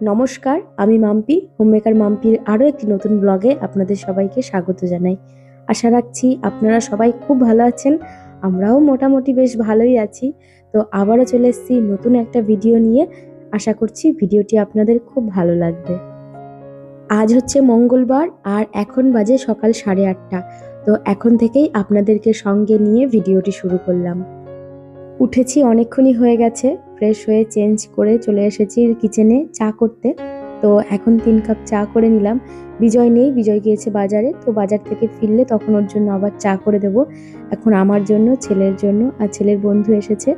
নমস্কার, আমি মাম্পি হোমমেকার মাম্পির আরও একটি নতুন ব্লগে আপনাদের সবাইকে স্বাগত জানাই। আশা রাখছি আপনারা সবাই খুব ভালো আছেন, আমরাও মোটামুটি বেশ ভালোই আছি। তো আবারও চলে এসেছি নতুন একটা ভিডিও নিয়ে। আশা করছি ভিডিওটি আপনাদের খুব ভালো লাগবে। আজ হচ্ছে মঙ্গলবার আর এখন বাজে সকাল সাড়ে আটটা। তো এখন থেকেই আপনাদেরকে সঙ্গে নিয়ে ভিডিওটি শুরু করলাম। উঠেছি অনেকক্ষণই হয়ে গেছে ফ্রেশ হয়ে চেঞ্জ করে চলে এসেছি কিচেনে চা করতে। তো এখন তিন কাপ চা করে নিলাম। বিজয় নেই, বিজয় গিয়েছে বাজারে। তো বাজার থেকে ফিরলে তখন ওর জন্য আবার চা করে দেব। এখন আমার জন্য, ছেলের জন্য আর ছেলের বন্ধু এসেছে।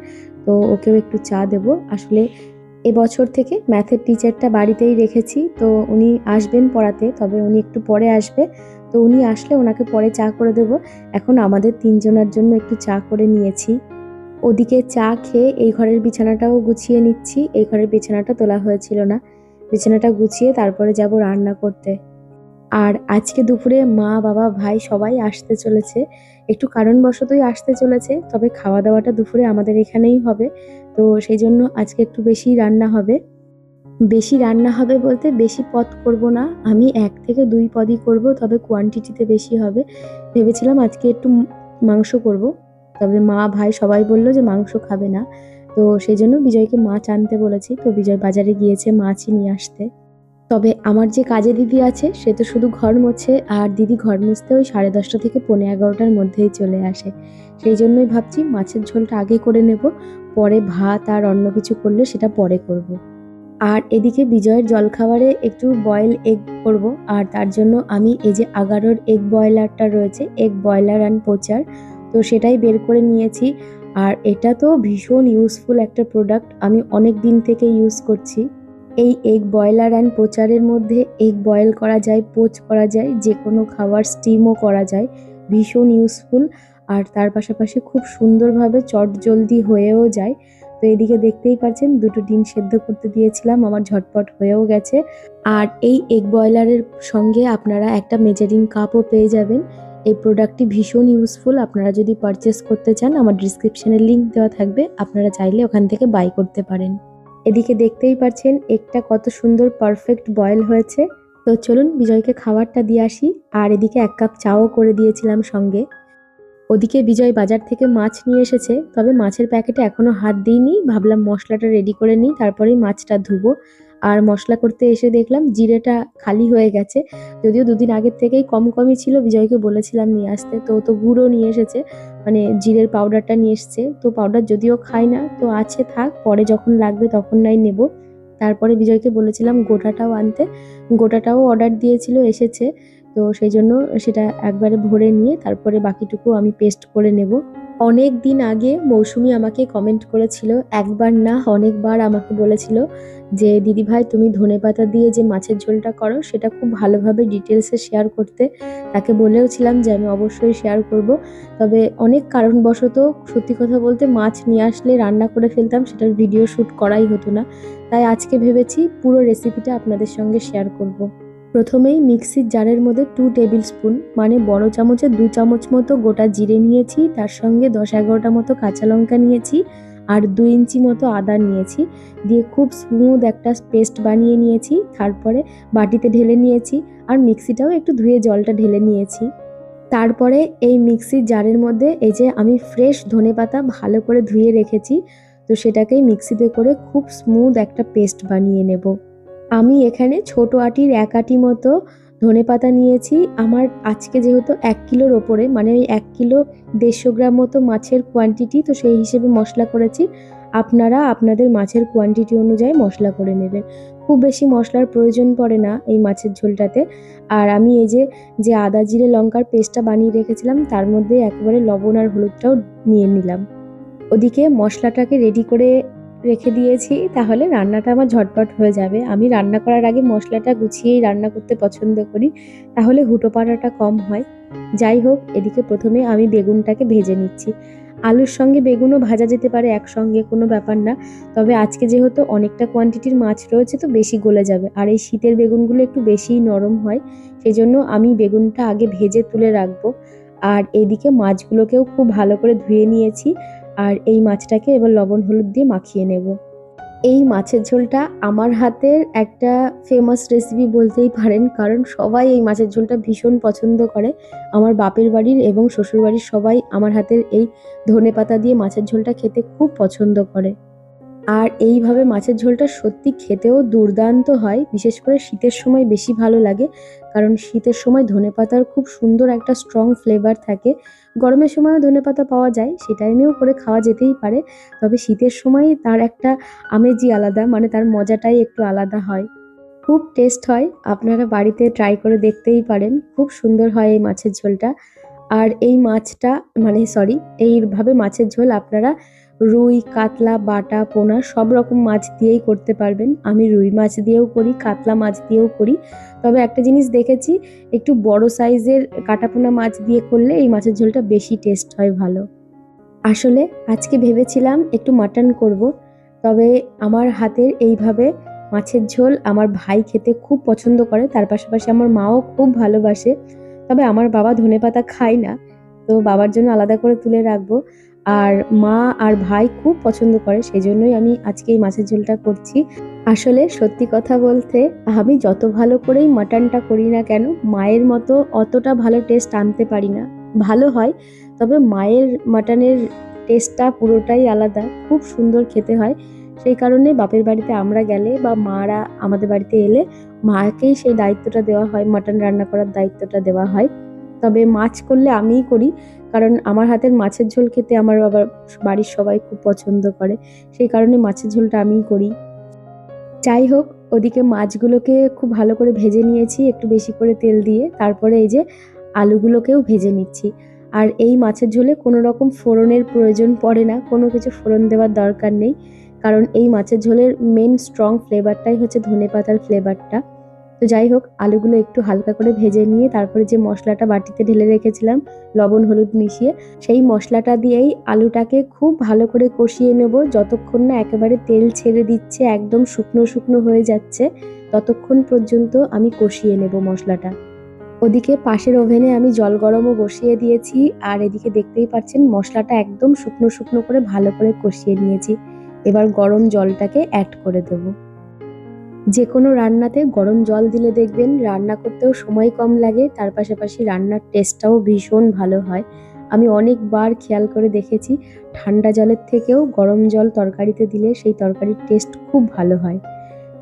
তো ওকেও একটু চা দেব। আসলে এবছর থেকে ম্যাথের টিচারটা বাড়িতেই রেখেছি। তো উনি আসবেন পড়াতে, তবে উনি একটু পরে আসবে। তো উনি আসলে ওনাকে পরে চা করে দেব। এখন আমাদের তিনজনের জন্য একটু চা করে নিয়েছি। ওদিকে চা খেয়ে এই ঘরের বিছানাটাও গুছিয়ে নিচ্ছি। এই ঘরের বিছানাটা তোলা হয়েছিল না। বিছানাটা গুছিয়ে তারপরে যাব রান্না করতে। আর আজকে দুপুরে মা, বাবা, ভাই সবাই আসতে চলেছে। একটু কারণবশতই আসতে চলেছে, তবে খাওয়া দাওয়াটা দুপুরে আমাদের এখানেই হবে। তো সেই জন্য আজকে একটু বেশি রান্না হবে। বেশি রান্না হবে বলতে বেশি পদ করব না। আমি এক থেকে দুই পদই করব, তবে কোয়ান্টিটিতে বেশি হবে। ভেবেছিলাম আজকে একটু মাংস করব। তবে মা, ভাই সবাই বলল যে মাংস খাবে না। তো সেই জন্য বিজয়কে মাছ আনতে বলেছি। তো বিজয় বাজারে গিয়েছে মাছই নিয়ে আসতে। তবে আমার যে কাজে দিদি আছে, সে তো শুধু ঘর মোছে, আর দিদি ঘর মুছতে ওই সাড়ে দশটা থেকে পনেরো এগারোটার মধ্যেই চলে আসে। সেই জন্যই ভাবছি মাছের ঝোলটা আগে করে নেব, পরে ভাত আর অন্য কিছু করলে সেটা পরে করব। আর এদিকে বিজয়ের জলখাবারে একটু বয়েল এগ করব, আর তার জন্য আমি এই যে আগারোর এগ বয়লারটা রয়েছে এগ বয়লার অ্যান্ড পোচার তো সেটাই বের করে নিয়েছি। আর এটা তো ভীষণ ইউজফুল একটা প্রোডাক্ট আমি অনেক দিন থেকে ইউজ করছি। এই এগ বয়লার অ্যান্ড পোচারের মধ্যে এগ বয়েল করা যায় পোচ করা যায় যে কোনো খাবার স্টিমও করা যায়, ভীষণ ইউজফুল আর তার পাশাপাশি খুব সুন্দরভাবে চট জলদি হয়েও যায়। তো এদিকে দেখতেই পাচ্ছেন দুটো ডিম সেদ্ধ করতে দিয়েছিলাম, আমার ঝটপট হয়েও গেছে। আর এই এগ বয়লারের সঙ্গে আপনারা একটা মেজারিং কাপও পেয়ে যাবেন। এই প্রোডাক্টটি ভীষণ ইউজফুল আপনারা যদি পারচেস করতে চান, আমার ডিসক্রিপশনে লিঙ্ক দেওয়া থাকবে। আপনারা চাইলে ওখান থেকে বাই করতে পারেন। এদিকে দেখতেই পাচ্ছেন, একটা কত সুন্দর পারফেক্ট বয়েল হয়েছে। তো চলুন বিজয়কে খাবারটা দিয়ে আসি। আর এদিকে এক কাপ চাও করে দিয়েছিলাম সঙ্গে। ওদিকে বিজয় বাজার থেকে মাছ নিয়ে এসেছে। তবে মাছের প্যাকেটে এখনও হাত দিইনি। ভাবলাম মশলাটা রেডি করে নিই, তারপরেই মাছটা ধুবো। আর মশলা করতে এসে দেখলাম জিরেটা খালি হয়ে গেছে। যদিও দুদিন আগের থেকেই কম কমই ছিল, বিজয়কে বলেছিলাম নিয়ে আসতে। তো তো গুঁড়ো নিয়ে এসেছে মানে জিরের পাউডারটা নিয়ে এসছে। তো পাউডার যদিও খাই না, তো আছে থাক, পরে যখন লাগবে তখন নাই নেব। তারপরে বিজয়কে বলেছিলাম গোটাটাও আনতে। গোটাটাও অর্ডার দিয়েছিল, এসেছে। তো সেই জন্য সেটা একবারে ভরে নিয়ে তারপরে বাকিটুকু আমি পেস্ট করে নেব। অনেক দিন আগে মৌসুমি আমাকে কমেন্ট করেছিল, একবার না, অনেকবার আমাকে বলেছিল যে, দিদি ভাই, তুমি ধনেপাতা দিয়ে যে মাছের ঝোলটা করো, সেটা খুব ভালোভাবে ডিটেলসে শেয়ার করতে। তাকে বলেওছিলাম যে, আমি অবশ্যই শেয়ার করব। তবে অনেক কারণবশত সত্যি কথা বলতে মাছ নিয়ে আসলে রান্না করে ফেলতাম, সেটার ভিডিও শ্যুট করাই হতো না। তাই আজকে ভেবেছি পুরো রেসিপিটা আপনাদের সঙ্গে শেয়ার করব। প্রথমেই মিক্সির জারের মধ্যে টু টেবিল স্পুন মানে বড় চামচে দু চামচ মতো গোটা জিরে নিয়েছি, তার সঙ্গে দশ এগারোটা মতো কাঁচা লঙ্কা নিয়েছি আর দু ইঞ্চি মতো আদা নিয়েছি। দিয়ে খুব স্মুথ একটা পেস্ট বানিয়ে নিয়েছি, তারপরে বাটিতে ঢেলে নিয়েছি আর মিক্সিটাও একটু ধুয়ে জলটা ঢেলে নিয়েছি। তারপরে এই মিক্সির জারের মধ্যে এই যে আমি ফ্রেশ ধনে পাতা ভালো করে ধুয়ে রেখেছি, তো সেটাকেই মিক্সিতে করে খুব স্মুথ একটা পেস্ট বানিয়ে নেব। আমি এখানে ছোট আটির এক আটি মতো ধনে পাতা নিয়েছি। আমার আজকে যেহেতু এক কিলোর ওপরে মানে ওই এক কিলো দেড়শো গ্রাম মতো মাছের কোয়ান্টিটি তো সেই হিসেবে মশলা করেছি। আপনারা আপনাদের মাছের কোয়ান্টিটি অনুযায়ী মশলা করে নেবেন। খুব বেশি মশলার প্রয়োজন পড়ে না এই মাছের ঝোলটাতে। আর আমি এই যে যে আদা, জিরে, লঙ্কার পেস্টটা বানিয়ে রেখেছিলাম, তার মধ্যে একেবারে লবণ আর হলুদটাও নিয়ে নিলাম। ওদিকে মশলাটাকে রেডি করে রেখে দিয়েছি, তাহলে রান্নাটা আমার ঝটপট হয়ে যাবে। আমি রান্না করার আগে মশলাটা গুছিয়েই রান্না করতে পছন্দ করি, তাহলে হুটো পাড়াটা কম হয়। যাই হোক, এদিকে প্রথমে আমি বেগুনটাকে ভেজে নিচ্ছি। আলুর সঙ্গে বেগুনও ভাজা যেতে পারে একসঙ্গে, কোনো ব্যাপার না। তবে আজকে যেহেতু অনেকটা কোয়ান্টিটির মাছ রয়েছে, তো বেশি গলে যাবে। আর এই শীতের বেগুনগুলো একটু বেশিই নরম হয় সেই জন্য আমি বেগুনটা আগে ভেজে তুলে রাখব। আর এদিকে মাছগুলোকেও খুব ভালো করে ধুয়ে নিয়েছি। আর এই মাছটাকে এবার লবণ হলুদ দিয়ে মাখিয়ে নেব। এই মাছের ঝোলটা আমার হাতের একটা ফেমাস রেসিপি বলতেই পারেন, কারণ সবাই এই মাছের ঝোলটা ভীষণ পছন্দ করে। আমার বাপের বাড়ির এবং শ্বশুর বাড়ির সবাই আমার হাতের এই ধনে পাতা দিয়ে মাছের ঝোলটা খেতে খুব পছন্দ করে। আর এইভাবে মাছের ঝোলটা সত্যি খেতেও দুর্দান্ত হয়, বিশেষ করে শীতের সময় বেশি ভালো লাগে, কারণ শীতের সময় ধনেপাতার খুব সুন্দর একটা স্ট্রং ফ্লেভার থাকে। গরমের সময়ও ধনেপাতা পাওয়া যায়, সে টাইমেও করে খাওয়া যেতেই পারে, তবে শীতের সময় তার একটা আমেজই আলাদা মানে তার মজাটাই একটু আলাদা হয়। খুব টেস্ট হয়, আপনারা বাড়িতে ট্রাই করে দেখতেই পারেন, খুব সুন্দর হয় এই মাছের ঝোলটা। আর এই মাছটা মানে সরি এইভাবে মাছের ঝোল আপনারা রুই, কাতলা, বাটা, পোনা সব রকম মাছ দিয়েই করতে পারবেন। আমি রুই মাছ দিয়েও করি, কাতলা মাছ দিয়েও করি। তবে একটা জিনিস দেখেছি, একটু বড় সাইজের কাটাপোনা মাছ দিয়ে করলে এই মাছের ঝোলটা বেশি টেস্ট হয় ভালো। আসলে আজকে ভেবেছিলাম একটু মাটন করব, তবে আমার হাতের এইভাবে মাছের ঝোল আমার ভাই খেতে খুব পছন্দ করে, তার পাশাপাশি আমার মাও খুব ভালোবাসে। তবে আমার বাবা ধনেপাতা খায় না, তো বাবার জন্য আলাদা করে তুলে রাখব। আর মা আর ভাই খুব পছন্দ করে সেই জন্যই আমি আজকে এই মাছের ঝোলটা করছি। আসলে সত্যি কথা বলতে, আমি যত ভালো করেই মাটনটা করি না কেন, মায়ের মতো অতটা ভালো টেস্ট আনতে পারি না। ভালো হয়, তবে মায়ের মাটনের টেস্টটা পুরোটাই আলাদা, খুব সুন্দর খেতে হয়। সেই কারণে বাপের বাড়িতে আমরা গেলে বা মারা আমাদের বাড়িতে এলে মাকেই সেই দায়িত্বটা দেওয়া হয়, মাটন রান্না করার দায়িত্বটা দেওয়া হয়। তবে মাছ করলে আমিই করি, কারণ আমার হাতের মাছের ঝোল খেতে আমার আবার বাড়ির সবাই খুব পছন্দ করে, সেই কারণে মাছের ঝোলটা আমিই করি। যাই হোক, ওদিকে মাছগুলোকে খুব ভালো করে ভেজে নিয়েছি, একটু বেশি করে তেল দিয়ে, তারপরে এই যে আলুগুলোকেও ভেজে নিচ্ছি। আর এই মাছের ঝোলে কোনো রকম ফোড়নের প্রয়োজন পড়ে না, কোনো কিছু ফোড়ন দেওয়ার দরকার নেই, কারণ এই মাছের ঝোলের মেন স্ট্রং ফ্লেভারটাই হচ্ছে ধনে পাতার ফ্লেভারটা তো যাই হোক, আলুগুলো একটু হালকা করে ভেজে নিয়ে তারপরে যে মশলাটা বাটিতে ঢেলে রেখেছিলাম, লবণ, হলুদ মিশিয়ে, সেই মশলাটা দিয়েই আলুটাকে খুব ভালো করে কষিয়ে নেব। যতক্ষণ না একেবারে তেল ছেড়ে দিচ্ছে, একদম শুকনো শুকনো হয়ে যাচ্ছে, ততক্ষণ পর্যন্ত আমি কষিয়ে নেব মশলাটা। ওদিকে পাশের ওভেনে আমি জল গরমও বসিয়ে দিয়েছি, আর এদিকে দেখতেই পাচ্ছেন মশলাটা একদম শুকনো শুকনো করে ভালো করে কষিয়ে নিয়েছি। এবার গরম জলটাকে অ্যাড করে দেবো। যে কোনো রান্নাতে গরম জল দিলে দেখবেন রান্না করতেও সময় কম লাগে, তার পাশাপাশি রান্নার টেস্টটাও ভীষণ ভালো হয়। আমি অনেকবার খেয়াল করে দেখেছি, ঠান্ডা জলের থেকেও গরম জল তরকারিতে দিলে সেই তরকারির টেস্ট খুব ভালো হয়।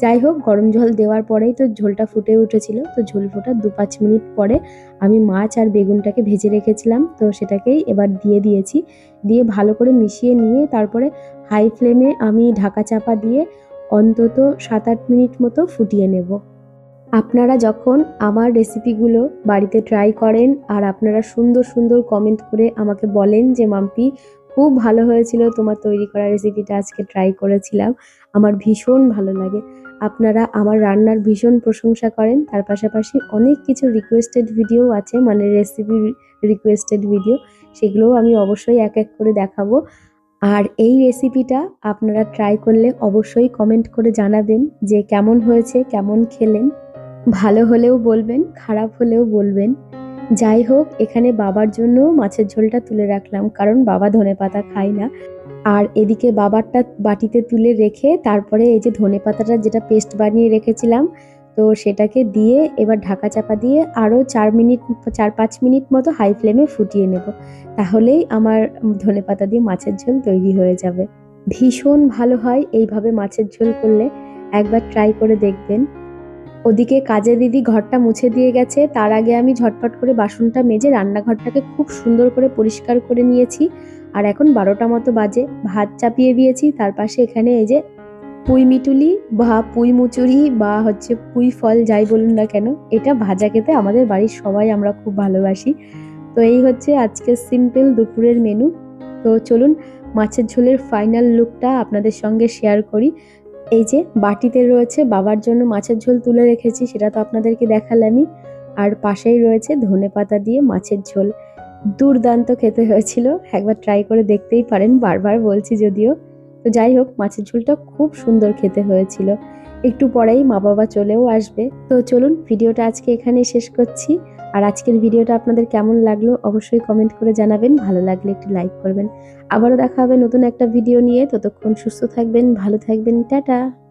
যাই হোক, গরম জল দেওয়ার পরেই তো ঝোলটা ফুটে উঠেছিল, তো ঝোল ফোটার দু পাঁচ মিনিট পরে আমি মাছ আর বেগুনটাকে ভেজে রেখেছিলাম, তো সেটাকেই এবার দিয়ে দিয়েছি। দিয়ে ভালো করে মিশিয়ে নিয়ে তারপরে হাই ফ্লেমে আমি ঢাকা চাপা দিয়ে অন্তত সাত আট মিনিট মতো ফুটিয়ে নেব। আপনারা যখন আমার রেসিপিগুলো বাড়িতে ট্রাই করেন আর আপনারা সুন্দর সুন্দর কমেন্ট করে আমাকে বলেন যে, মাম্পি, খুব ভালো হয়েছিল তোমার তৈরি করা রেসিপিটা আজকে ট্রাই করেছিলাম। আমার ভীষণ ভালো লাগে। আপনারা আমার রান্নার ভীষণ প্রশংসা করেন। তার পাশাপাশি অনেক কিছু রিকোয়েস্টেড ভিডিও আছে মানে রেসিপি রিকোয়েস্টেড ভিডিও সেগুলোও আমি অবশ্যই এক এক করে দেখাবো। আর এই রেসিপিটা আপনারা ট্রাই করলে অবশ্যই কমেন্ট করে জানাবেন যে কেমন হয়েছে, কেমন খেলেন। ভালো হলেও বলবেন, খারাপ হলেও বলবেন। যাই হোক, এখানে বাবার জন্য মাছের ঝোলটা তুলে রাখলাম, কারণ বাবা ধনে পাতা খায় না। আর এদিকে বাবারটা বাটিতে তুলে রেখে তারপরে এই যে ধনে পাতাটা যেটা পেস্ট বানিয়ে রেখেছিলাম তো সেটাকে দিয়ে এবার ঢাকা চাপা দিয়ে আরও চার মিনিট, চার পাঁচ মিনিট মতো হাই ফ্লেমে ফুটিয়ে নেব। তাহলেই আমার ধনে পাতা দিয়ে মাছের ঝোল তৈরি হয়ে যাবে। ভীষণ ভালো হয় এইভাবে মাছের ঝোল করলে। একবার ট্রাই করে দেখবেন। ওদিকে কাজে দিদি ঘরটা মুছে দিয়ে গেছে। তার আগে আমি ঝটপট করে বাসনটা মেজে রান্নাঘরটাকে খুব সুন্দর করে পরিষ্কার করে নিয়েছি। আর এখন বারোটা মতো বাজে। ভাত চাপিয়ে দিয়েছি। তার পাশে এখানে এই যে পুঁই মিটুলি বা পুঁই মুচুরি বা হচ্ছে পুঁই ফল যাই বলুন না কেন, এটা ভাজা খেতে আমাদের বাড়ির সবাই আমরা খুব ভালোবাসি। তো এই হচ্ছে আজকে সিম্পল দুপুরের মেনু তো চলুন মাছের ঝোলের ফাইনাল লুকটা আপনাদের সঙ্গে শেয়ার করি। এই যে বাটিতে রয়েছে বাবার জন্য মাছের ঝোল তুলে রেখেছি, সেটা তো আপনাদেরকে দেখালামই। আর পাশেই রয়েছে ধনে পাতা দিয়ে মাছের ঝোল। দুর্দান্ত খেতে হয়েছিল, একবার ট্রাই করে দেখতেই পারেন, বারবার বলছি যদিও। তো যাই হোক, মাছের ঝোলটা খুব সুন্দর খেতে হয়েছিল। একটু পরেই মা বাবা চলেও আসবে। তো চলুন, ভিডিওটা আজকে এখানেই শেষ করছি। আর আজকের ভিডিওটা আপনাদের কেমন লাগল অবশ্যই কমেন্ট করে জানাবেন। ভালো লাগলে একটু লাইক করবেন। আবারও দেখা হবে নতুন একটা ভিডিও নিয়ে। ততক্ষণ সুস্থ থাকবেন, ভালো থাকবেন। টাটা!